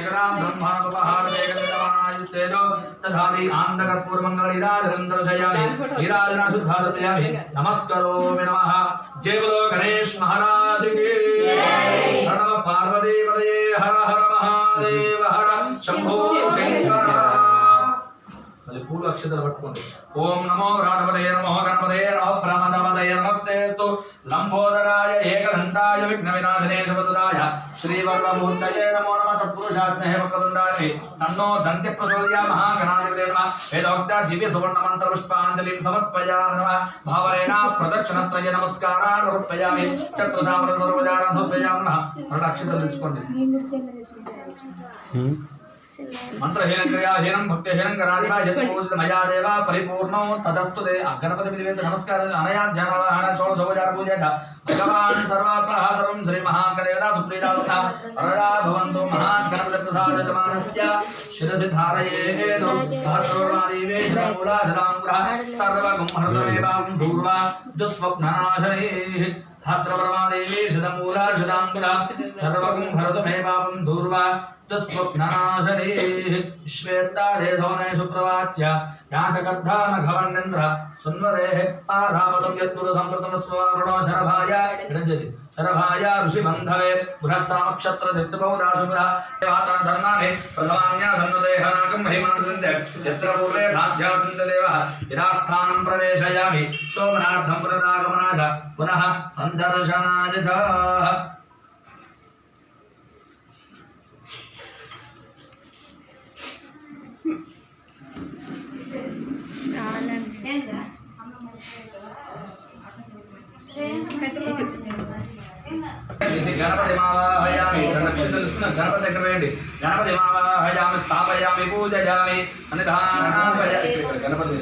శిఖరాం బ్రహ్మాపహారవేగమాయుస్తేజో తథాది ఆనందకర్పూరమంగళీరాజనం దర్శయామి నీరాజన శుద్ధాదర్శయామి నమస్కరోమి నమః. జయ బలో గణేష్ మహారాజ్కి ప్రణవ నమ పార్వతీపదయే హర హర మహాదేవ హర. శంభో శంకర మళ్ళీ పూలు అక్షతలు పట్టుకోండి. ఓం నమో రాణపదయ నమో గణపదయ నమో ప్రమదపదయ నమస్తే లంబోదరాయ ఏకదంతాయ విఘ్న వినాశనే శుభదాయ శ్రీవరమూర్తయే నమో నమ. తత్పురుషాత్మహే వక్రతుండాయ తన్నో దంతి ప్రచోదయ మహాగణాధిపతే నమ. వేదోక్త దివ్య సువర్ణ మంత్ర పుష్పాంజలిం సమర్పయామి నమ. భావరేణ ప్రదక్షిణత్రయ నమస్కారాన్ సమర్పయామి. చతుర్సామర సర్వజాన సమర్పయామి నమ. రెండు అక్షతలు తీసుకోండి. मंत्र हेन क्रिया हेनम भक्ति हेनम गणाधिका यत् पूजित मया देवा परिपूर्णो तदस्तु दे गणपति विधिवेद नमस्कार अनया ज्ञानवाहन जार पूजे पूजय भगवान सर्वात्मनः सर्वं श्री महाकरेदा सुप्रीदा तथा भवंतो भवन्तु महागणपति प्रसाद जमानस्य यजमानस्य शिरसि धारयेदो सहस्रवारीवे शरमूला शताङ्कुरः सर्वगुं हृदयेवां भूर्वा दुःस्वप्ननाशनैः हाद्रवर्मादेवी शतमूला शताम्बुला सर्वकं भरतु मे पापं धूर्वा दुःस्वप्ननाशनीः श्वेत्तादे सौने सुप्रवाच्य याचकर्धा न घवन्निन्द्र सुन्वदेः आरापतं यत्पुरुषं प्रतमस्वारुणोचरभाय विरञ्जति। सर्वाया ऋषिबन्धवे बृहत्सामक्षत्रधिष्ठबहुदाशुभरातनधर्माणि प्रथमान्या सन्नदेहनाकं महिमानसन्ते यत्र पूर्वे साध्यानन्ददेवः यदास्थानं प्रवेशयामि। सोमनार्थं पुनः सन्दर्शनाय గణపతి స్థాపయామి పూజయామి అని గణపతి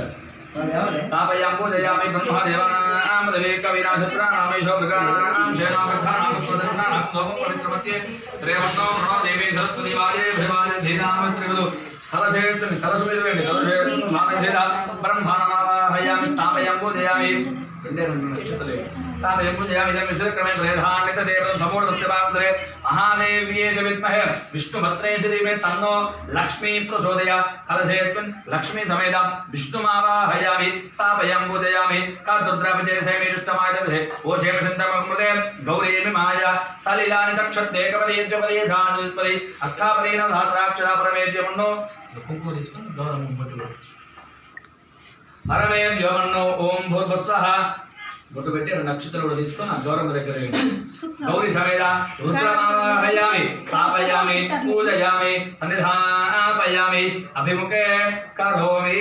स्थापयाम पूजयामि ब्रह्मदेवानां देवकविनाशप्राणामेषो मृगाणां शेनामर्थानां स्वदक्षाणां सोमं पवित्रमत्ये त्रेवर्णो प्रणो देवी सरस्वतीवादे भिवादे धीनामत्रिवदु कलशेत्र कलशमिर्वेणि कलशेत्र ब्रह्माणां स्थापयामि स्थापयम्बुदयामि महादेव्ये च विद्महे, विष्णुभद्रे च दीपे तन्नो लक्ष्मी प्रचोदया। कलशेत्वन् लक्ष्मी समेता, विष्णुमावाहयामि स्थापयम्बुदयामि कर्तुद्रपजयसेमीरुष्टमायदे ओचेमचन्द्रमृते गौरीमि माया। सलिलानि दक्षद्देकपदेज्यपदे सानुपदे अष्टापदेन धात्राक्षरा परमेज्यमन्नो कुङ्कुम హరమయం యోమన్నో ఓం భూర్భస్వ గుట్టు పెట్టి నక్షత్రం కూడా తీసుకొని ఆ గౌరవం దగ్గర గౌరీ సమేత రుద్రమావాహయామి స్థాపయామి పూజయామి సన్నిధాపయామి అభిముఖే కరోమి.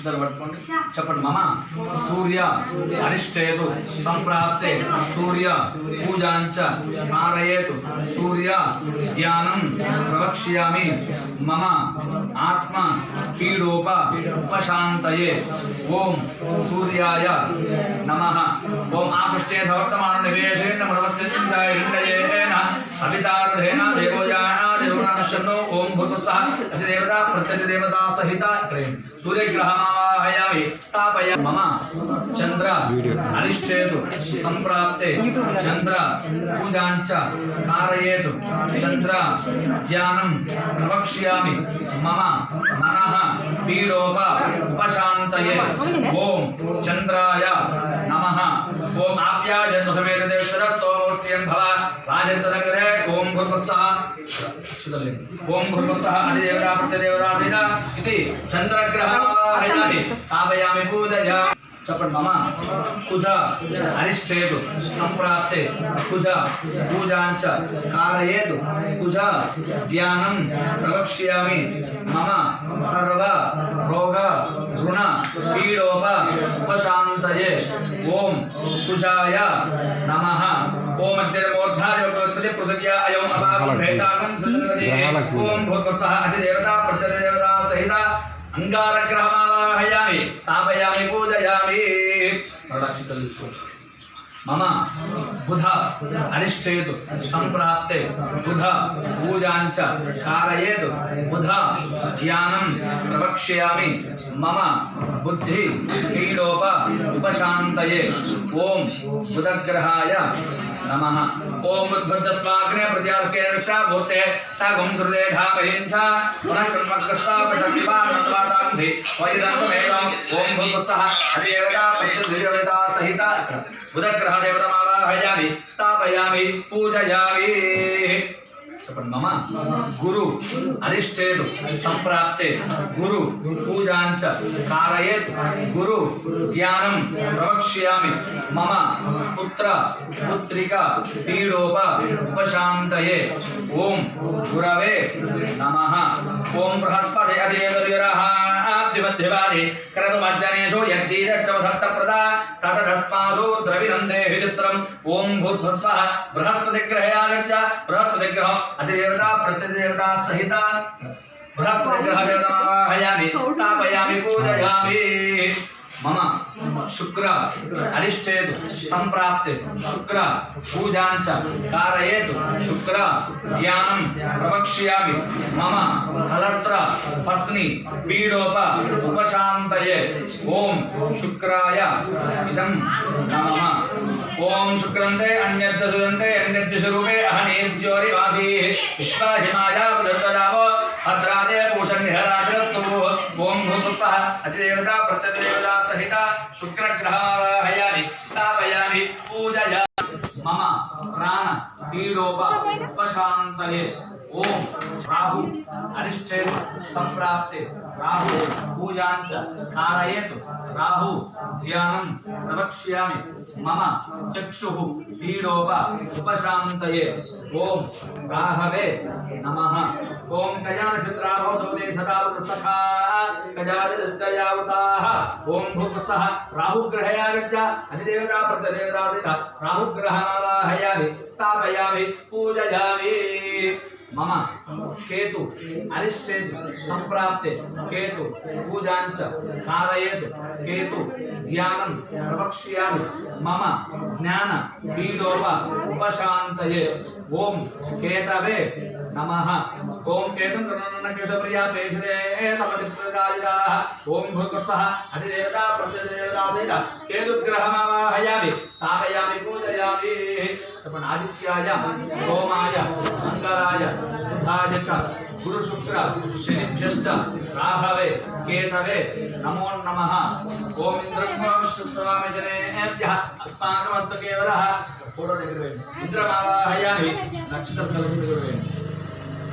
అక్షతలు పట్టుకోండి చెప్పండి మమ సూర్య అరిష్టేతు సంప్రాప్తే సూర్య పూజాంచ నారయేతు సూర్య ధ్యానం ప్రవక్ష్యామి మమ ఆత్మ పీడోప ఉపశాంతయే ఓం సూర్యాయ నమః ఓం ఆపృష్టే సమర్థమాన నివేశేన మనవత్యంచాయ ఇండయేన సవితారధేన దేవనాశన్నో ఓం భూతస్థ అధిదేవత ప్రత్యధిదేవతా సహిత ప్రేమ్ సూర్యగ్రహమావాహయామి స్థాపయ మమ చంద్ర అరిష్టేతు సంప్రాప్తే చంద్ర పూజాంచ కారయేతు చంద్ర ధ్యానం ప్రవక్ష్యామి మమ మనః పీడోప ఉపశాంతయే ఓం చంద్రాయ నమః ఓం ఆప్యాయ సమేత దేవర సోమూర్తియం భవ రాజసరంగదే ఓం ఓం భూర్భస్తః అధిదేవతా ప్రత్యదేవతా సహిత ఇది చంద్రగ్రహాయామి స్థాపయామి పూజయ. చెప్పండి మమ. కుజ అరిష్టేతు సంప్రాప్తే కుజ పూజాంచ కారయేదు కుజ ధ్యానం ప్రవక్ష్యామి మమ సర్వ రోగ రుణ పీడోప ఉపశాంతయే. ఓం కుజాయ నమః. ओम अध्यर्मोद्धार्य प्रवृत्ति पृथिव्या अयम् अपाकं भैताकं ओम भूर्भुवः अधिदेवता प्रत्यदेवता सहित अंगारक ग्रहमावाहयामि स्थापयामि पूजयामि। प्रदक्षिणं मम बुध अरिष्ठेतु सम्प्राप्ते बुध, पूजाञ्च, कारयेतु, बुध ध्यानं प्रवक्ष्यामि, मम बुद्धि पीडोप उपशान्तये। ॐ बुधग्रहाय नमः। ॐ बुद्धस्वाग्ने प्रत्यार्केष्टा भूते, सा गुं कृते धापयिञ्च पुनः कर्मकृष्टा पठद्विपान्नद्वातांसि वैदन्तमेव ॐ भूपस्सः अधिदेवता प्रत्यदेवता सहिता बुधग्रह దేవతమావాహయామి స్థాపయామి పూజయామి చెప్పండి మమ. గురు అధిష్ఠేదు సంప్రాప్తే గురు పూజాంచ కారయేత్ గురు ధ్యానం ప్రవక్ష్యామి మమ పుత్ర పుత్రిక పీడోప ఉపశాంతయే. ఓం గురవే నమ. ఓం బృహస్పతి అధి आब्धिमध्यवादि क्रतुमज्जनेषु यज्जीरच्चवसप्तप्रदा ततधस्मासु द्रविनन्दे विचित्रम् ॐ भूर्भुस्वः बृहस्पतिग्रहे आगच्छ। अतिदेवता प्रत्यदेवता सहित। बृहस्पतिग्रह देवतामावाहयामि स्थापयामि, पूजयामि। मम, शुक्र, अरिष्टेतु सम्प्राप्ते शुक्र, पूजाञ्च, कारयेतु, शुक्र, ध्यानं प्रवक्ष्यामि। मम कलत्र पत्नी, पीडोप, उपशान्तये, ॐ शुक्राय नमः। ॐ शुक्रन्ते अन्यद्दशुरन्ते अन्यद्दशरूपे अहनेद्योरिवासी विश्वाहिमाया भद्रादे भूषण्यहराग्रस्तु ఓం భూతస్థ అతిదేవత ప్రత్యదేవత సహిత శుక్రగ్రహారాహయామి స్థాపయామి పూజయా మమ ప్రాణ పీడోప ఉపశాంతయే ॐ राहु अरिष्टे सम्प्राप्ते राहु, पूजाञ्च, कारयेतु, राहु, ध्यानं, प्रवक्ष्यामि, मम चक्षुः पीडोप उपशान्तये ॐ राहवे नमः। ॐ कजानचित्राभो दोदे सदावतसखा कजादिदयावताः ॐ भूपस्सः राहुग्रहे अधिदेवता राहुग्रहमावाहयामि स्थापयामि, पूजयामि। मम केतु अरिष्टेतु सम्प्राप्ते केतु पूजाञ्च कारयेतु केतु ध्यानं प्रवक्ष्यामि मम ज्ञान पीडोप उपशान्तये ॐ केतवे नमः। ओम केतुं कर्णनकेशप्रिया प्रेषिते समतिप्रदायिताः ओम भूर्गस्वः अधिदेवता प्रत्यदेवता सहित। केतुग्रहमावाहयामि, स्थापयामि, पूजयामि। तपनादित्याय, सोमाय, मङ्गलाय, बुधाय च, गुरुशुक्र, शनिभ्यश्च राहवे केतवे, नमो नमः। ओम इन्द्रं श्रुत्वामि जनेभ्यः अस्माकमस्तु केवलः। फ़ोटो देख रहे इंद्रमावाहयामि नक्षत्र कलश देख रहे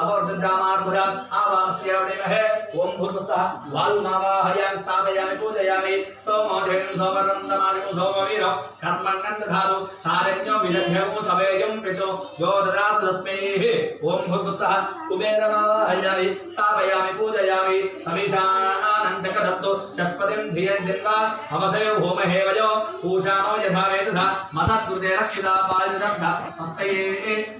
स्थापवर्धजामार्भुजाम् आवांस्यावणिमहे ॐ भूर्भुसः वायुमावाहयामि स्थापयामि, पूजयामि। सोमोधेयं सोमरन्दमादिको सोमवीरं। कर्मण्णन्दधातु सारण्यो विदध्यमो सवेयं पितो। यो ददास्तु तस्मैः ॐ भूर्भुसः कुबेरमावाहयामि, स्थापयामि, पूजयामि। समीशानन्दकदत्तो चष्पतिं धियं जिन्वा हवसयो होमहे वयो पूषाणो यथा वेदसा मसत्कृते रक्षिता पालिदग्ध संस्थये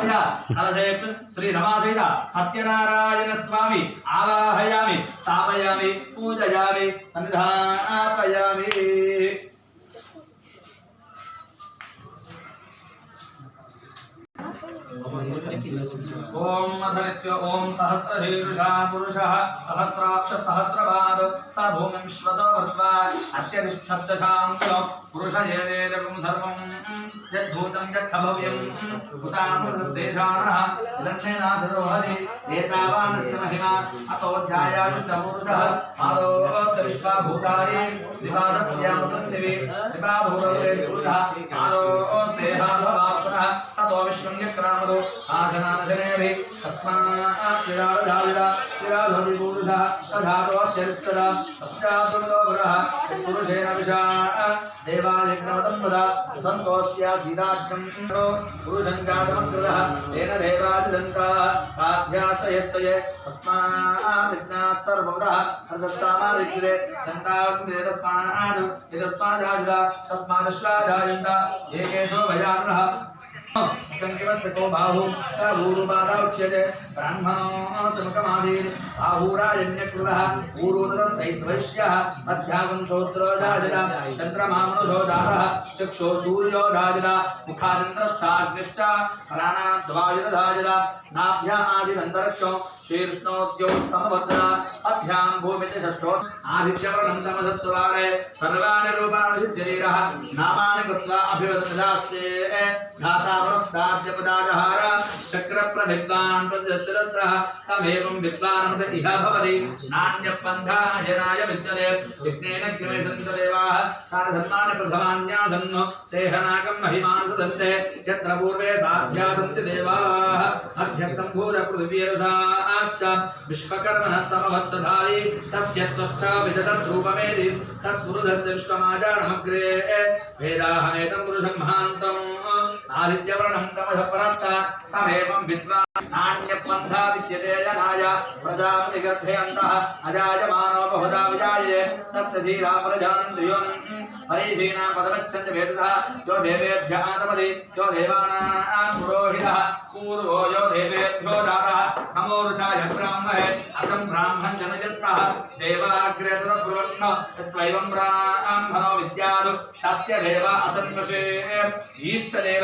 సౌభ్య సరసయత్ శ్రీ రమాసహిత సత్యనారాయణ స్వామి ఆవాహయామి స్థాపయామి పూజయామి సన్నిధాపయామి. ओम अधरित्य ओम सहस्र हेतुषा पुरुषः, सहस्राक्ष सहस्रवाद स भूमिं श्वतो भूत्वा अत्यनिष्ठब्दशान्त्य पुरुष येदेकं सर्वं यद्भूतं यच्छ भव्यं हुतामृतस्तेषाणः एतावानस्य महिमा अतो ध्यायायुष्टपुरुषः आलोकविश्वा भूतानि विवादस्यां पृथिवी विवाभूतौ पुरुषः आलोसेहाभवात्मनः ततो विश्वं यक्रामद ఆసనాత్ ఆసనానశనేభి తస్మాత్తిరాధావిరాధిపూరుష తధాతోశ్చరిస్తద తస్యాపురుష పురుషేణ విషా దేవాలిగ్నవదం వద సంతోష్య సీదాక్షం పురుషం జాతమగ్రద తేన దేవాదిదంతా సాధ్యాష్టయస్తయే తస్మాదిజ్ఞాత్ సర్వద ఏకేశో భయాగ్రహ कंकिमस्तको बाहु चक्षो सूर्योदाजिता मुखादिन्द्रष्टाग्निष्टा प्राणाद्वायुरधाजिता नाभ्या अध्यां भूमिति षष्ठो। सर्वाणि रूपाणि सिद्धिरः नामानि कृत्वा अभिवदन्दास्ते धाता पुरस्ता కృత్వా అభివదదాస్తే ధాతా పురస్తాద్యపదాజహార చక్రప్రవిద్వాన్ ప్రతిదచ్చరత్రः తమేవం విద్వానమత ఇహ భవతి నాణ్యపంథా జనాయ విద్యతే యజ్ఞేన జ్ఞమే సంతదేవాः తాన ధర్మాని ప్రథమాన్యాసన్ తేహనాకం మహిమాన్ సదంతే యత్ర పూర్వే సాధ్యా సంతి దేవాः అధ్యస్థం భూత పృథివీరసాశ్చ విశ్వకర్మణः సమవర్తధారి తస్య త్వష్టా విదతద్రూపమేది आदित्यवर्णं तमः परन्ता तमेवं विद्वान् नान्यपन्था विद्यते जनाय प्रजापतिगर्भयन्तः अजायमानो बहुधा विजाये। तस्य धीरा प्रजानन्द्रियोन् हरीशीना पदमच्छन्द वेदतः यो देवेभ्य आतपति यो देवानां पुरोहितः। पूर्वो यो देवेभ्यो दातः नमोरुचाय ब्राह्महे असं ब्राह्मन् जनयन्तः देवाग्रे तदब्रुवन्न यस्त्वैवं ब्राह्मणो विद्यारु तस्य देवा असन्वशे ईष्टदेव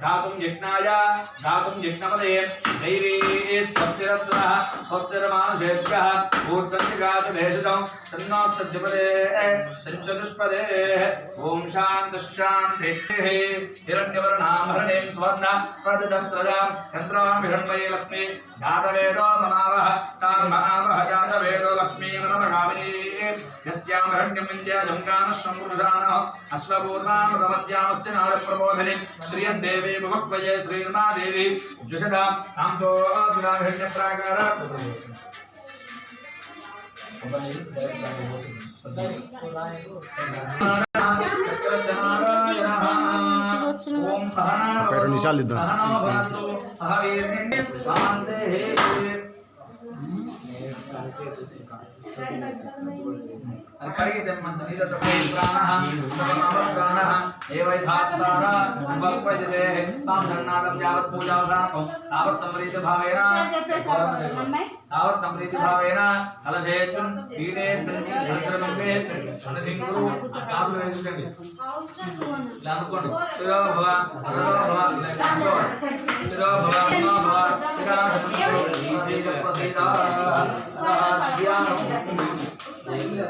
ఇష్టం మనుషాన అమం మనుషాన సర్వం మనుషాన తత్సంయోరావృణీమహే ధాతుం యజ్ఞాయ ధాతుం యజ్ఞపదే దైవీ స్వస్తిరస్వः స్వస్తిర్మానుషేభ్యः ఊర్ధ్వంతిగాత భేషితం తన్నోత్తజ్జపదే సంచతుష్పదే ఓం శాంతి శాంతి హిరణ్యవర్ణామరణేం స్వర్ణ ప్రజదస్త్రజాం यस्यामरण्यमुञ्जलङ्गानश्वमूर्षाणः अश्वपूर्णानुदमद्यामश्च नाडप्रबोधने श्रियन्देवी भवक्वये श्रीर्मादेवी जुषधा तांसोऽभिराभिरण्यप्राकार భువక్వయే శ్రీర్మాదేవి జుషదా తాంతో హిరణ్య ప్రాకార ఓం సహనా ఒక రెండు నిమిషాలు ఇద్దాం. సహనా భవతు సహ వీర్యం శాంతే అది కడిగితే మంచి నీళ్ళతో ప్రాణః సమమ ప్రాణః ఏవైధాత్తార ఉపపజతే సాంధర్నాదం యావత్ పూజావసానం తావత్ సంప్రీతి భావేన తావత్ సంప్రీతి భావేన కలశేత్రం పీఠేత్రం యంత్రమంపేత్రం అనధింగురు కాసు వేసుకోండి ఇలా అనుకోండి శిరో భవ వరదో భవ ఇలా అనుకోండి శిరో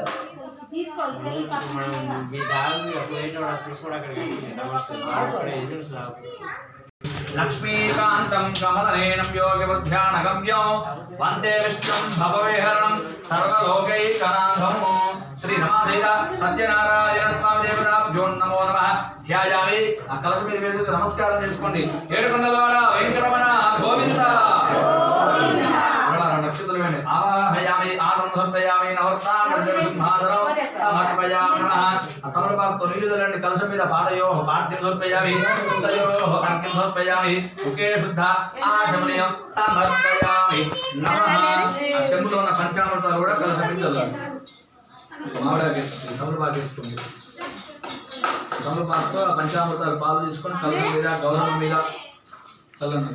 లక్ష్మీకాంతం కమలనేనం యోగిబుద్ధ్యానగమ్యో వందే విష్ణుం భవవిహరణం సర్వలోకైకనాథం. శ్రీ సత్యనారాయణ స్వామి దేవతాభ్యో నమో నమ. ధ్యాయామి. ఆ కలశ మీద వేసి నమస్కారం చేసుకోండి. ఏడుకొండలవాడ వెంకటరమణ గోవింద. నక్షత్రం వేయండి ఆవాహయామి ఆనం సమర్పయామి సమర్పయామి నమః. కలశం మీద పాదయో. పార్థిం సమర్పయామి. అర్ఘ్యం సమర్పయామి. ముఖే శుద్ధ. ఆశమనీయం సమర్పయామి చెంబులో ఉన్న పంచామృతాలు కూడా కలశం మీద చల్లండి మామిడాకి తమలపాకు తమలపాకుతో పంచామృతాలు పాలు తీసుకొని కలశం మీద గౌరవం మీద చల్లండి.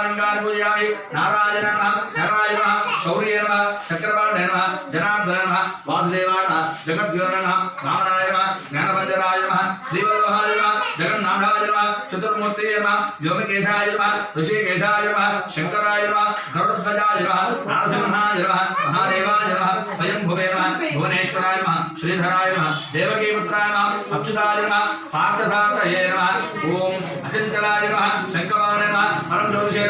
अलंकार पूजयामि। नारायणः नारायणः शौर्यः चक्रवर्णः जनार्दनः वासुदेवः जगद्गुरुः जनार्दन ज्ञानवंदरायः श्रीवल्लभः नमः जगद्योर योगकेशायः ऋषिकेशायः शंकरायः गरुडध्वजायः नमः महादेवायः नमः भुवनेश्वरायः श्रीधरायः देवकीपुत्रायः अच्युतायः व्योमकेशाय नमः ऋषिकेशाय नमः शंकराय नमः, ओम अचंचलाय नमः शंकराय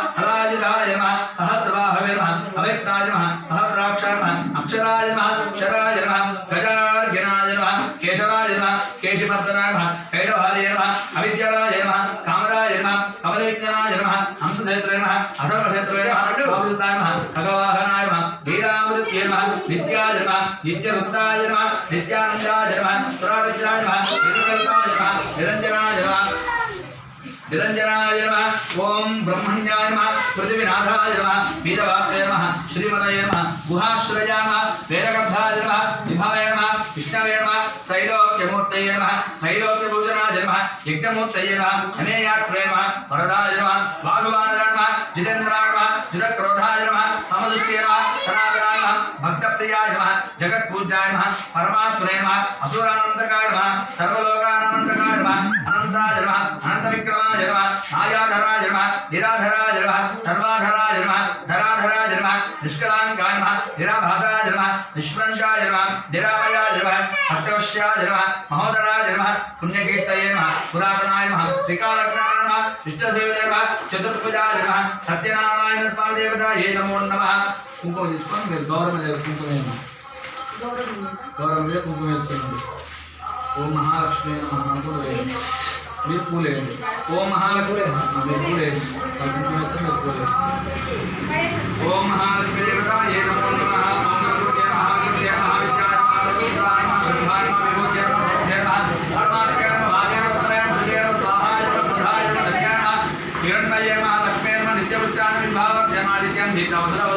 హంసక్షేత్రే నమః. అధర్వక్షేత్రే నమః. స్వామృతాయ వీరామృత్యే నమః. నిత్యాయ నమః. నిత్యరుద్ధాయ నమః. నిత్యానందాయ నమ. పురారిత్యాయ నమ. నిర్కల్పాయ నమ. నిరంజనాయ నమ. निरंजनाय नमः। ॐ ब्रह्मण्याय नमः। पृथ्वीनाथाय नमः। वीतवाक्य नमः। श्रीमदय नमः। गुहाश्रया नमः। वेदगर्भाय नमः। विभावय नमः। विष्णवे नमः। त्रैलोक्यमूर्तये नमः। त्रैलोक्यभूषणाय नमः। यज्ञमूर्तये नमः। अनेयात्रे नमः। वरदाय नमः। बाहुवानदाय नमः। जितेन्द्राय नमः। जितक्रोधाय नमः। समदृष्टे नमः। सनातनाय नमः। भक्तप्रियाय नमः। जगत्पूज्याय नमः। परमात्मने नमः। असुरानन्दकाय नमः। सर्वलोकानन्दकाय नमः। अनन्ताय नमः। अनन्तविक्रमाय జన్మ మాయాధరా జన్మ నిరాధరా జన్మ సర్వాధరా జన్మ ధరాధరా జన్మ నిష్కలాంకా జన్మ నిరాభాసా జన్మ నిష్ప్రంశా జన్మ నిరామయా జన్మ భక్తవశ్యా జన్మ మహోదరా జన్మ పుణ్యకీర్తయే నమ పురాతనాయ నమ త్రికాలజ్ఞాన నమ ఇష్టదేవ దేవ చతుర్భుజా జన్మ సత్యనారాయణ స్వామి దేవత ఏ నమో నమ కుంకుమ తీసుకొని మీరు గౌరవ కుంకుమే గౌరవ కుంకుమ వేసుకున్నాడు ఓం మహాలక్ష్మి నమ మీరు పూలు వేయండి ఓం మహాలక్ష్మి ఆ, మీరు పూలు వేయండి ఆ కుంకుమ వేస్తే మీరు పూలు వేయండి ఓం మహాలక్ష్మి దేవత ఏ నమో నమః ఓం నమోదే మహావిద్య మహావిద్యాయ మహాలక్ష్మీదాయ నమః